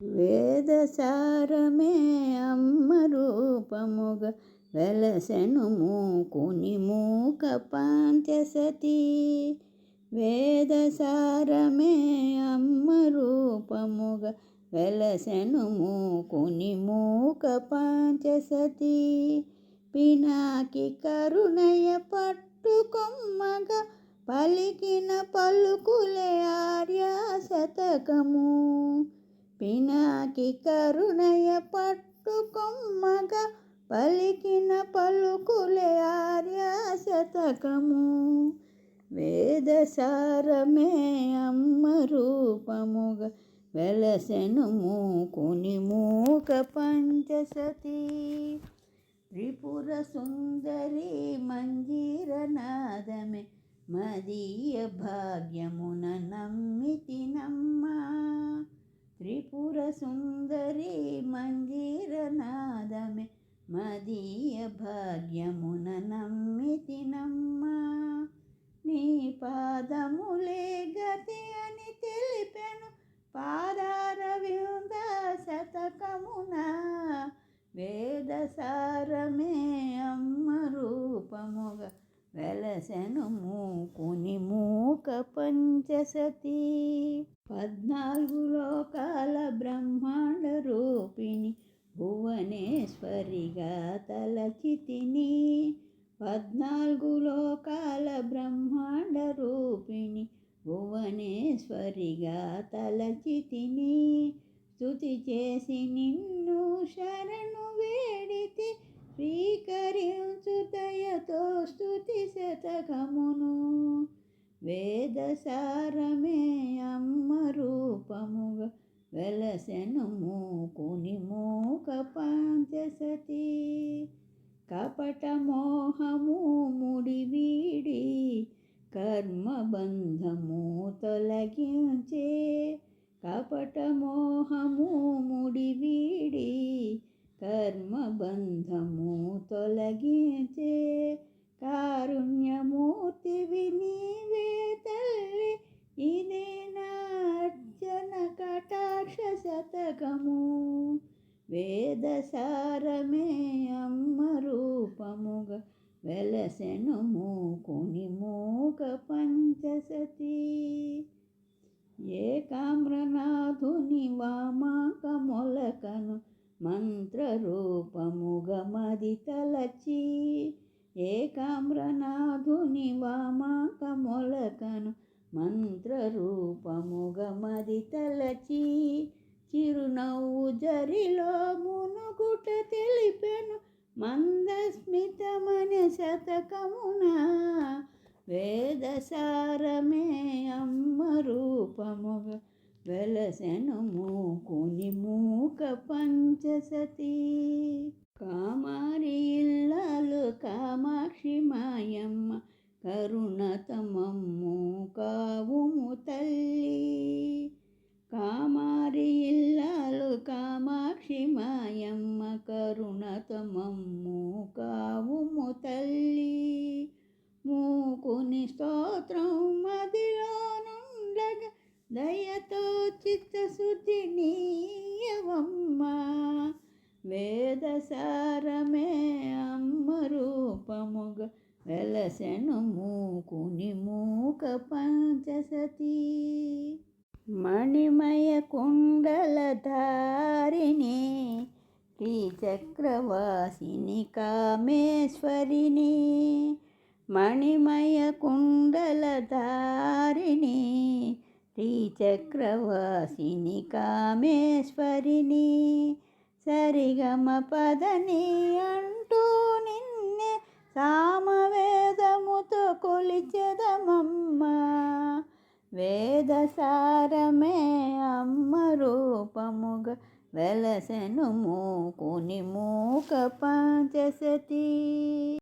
వేదసారమే అమ్మ రూపముగ వెలసెను మూకుని మూక పాంత్యసతి వేదసారమే అమ్మ రూపముగ వెలసెను మూకుని మూక పాంచసతి పినాకి కరుణయ పట్టుకొమ్మగా పలికిన పలుకులే ఆర్యా శతకము. పినాకి కరుణయ పట్టుకొమ్మగా పలికిన పలుకులే ఆర్య శతకము. వేదసారమే అమ్మ రూపముగా వెలసెను మూకుని మూక పంచసతి. త్రిపుర సుందరి మంజీరనాదమే మదీయ భాగ్యమున నమ్మితి నమ్మా త్రిపుర సుందరి మంజీరనాదమే మదీయ భాగ్యమున నమ్మితి తినమ్మా నీ పాదములే గతి అని తెలిపెను. పాదార శతకమున వేదసారమే అమ్మ రూపముగా వెలసెను మూకుని మూక పంచసతి. పద్నాలుగు లోకాల బ్రహ్మాండ రూపిణి భువనేశ్వరిగా తలచితిని. పద్నాలుగు లోకాల బ్రహ్మాండ రూపిణి భువనేశ్వరిగా తలచితిని. స్తుతి చేసి నిన్ను శరణు వేడితే స్వీకరించుతయతో స్థుతి శతకమును. వేదసారమే అమ్మ రూపముగా వెలసెను మూకుని మూక పాంచసతి. కపట మోహము ముడి వీడి కర్మబంధము తొలగించే. కపట మోహము ముడి వీడి కర్మబంధము తొలగించే కారుణ్యమూర్తి నీవే తల్లి. ఇదే నార్జన కటాక్ష శతకము. వేదసారమే అమ్మ రూపముగా వెలసెను మూకుని మూక పంచసతి. ఏకామ్రనాథుని వామాక మొలకను మంత్రరూపముగమది తలచి ఏకామ్రనాథుని వామాక మొలకను మంత్రరూపముగా తలచి చిరునవ్వు జరిలో మునుగుట తెలిపెను మందస్మితమని శతకమున వేదసారమే అమ్మ రూపముగా వెలసెను మూకుని మూక పంచసతి. కామారి ఇల్లాలు కామాక్షి మాయమ్మ కరుణతమ శుద్ధి నీయవమ్మ వేదసారమే అమ్మ రూపముగ వెలసెను మూకుని మూక పంచసతి. మణిమయ కుండల ధారిణి శ్రీచక్రవాసిని కామేశ్వరిని మణిమయ కుండల చక్రవాసిని కామేశ్వరిని సరిగమ పదని అంటూ నిన్నే సామవేదముతో కొలిచెదమమ్మ. వేదసారమే అమ్మ రూపముగా వెలసెను మూకుని మూక పంచసతి.